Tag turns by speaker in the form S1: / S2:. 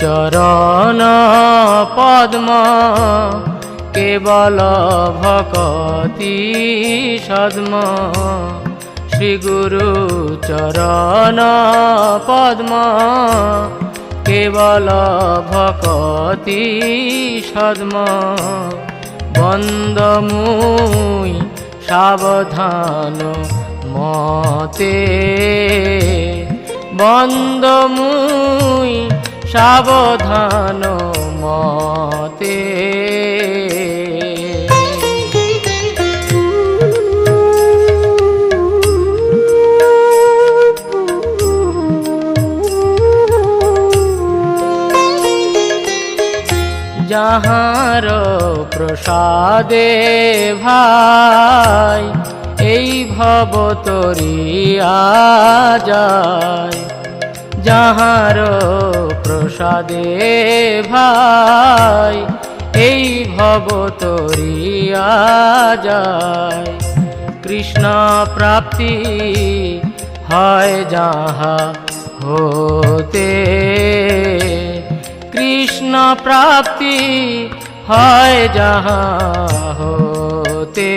S1: চরণ পদ্ম কেবল ভকতি সদ্ম। শ্রী গুরু চরণ পদ্ম। কেবল ভকতি সদ্ম। বন্দমুই সাবধান মতে। বন্দমুই সাবধান যাহার প্রসাদে ভাই, এই ভব তরিয়া যায় যাহার প্রসাদে ভাই, এই ভব তরিয়া যায় কৃষ্ণ প্রাপ্তি হয় যাহা হতে কৃষ্ণ প্রাপ্তি হয় যাহা হতে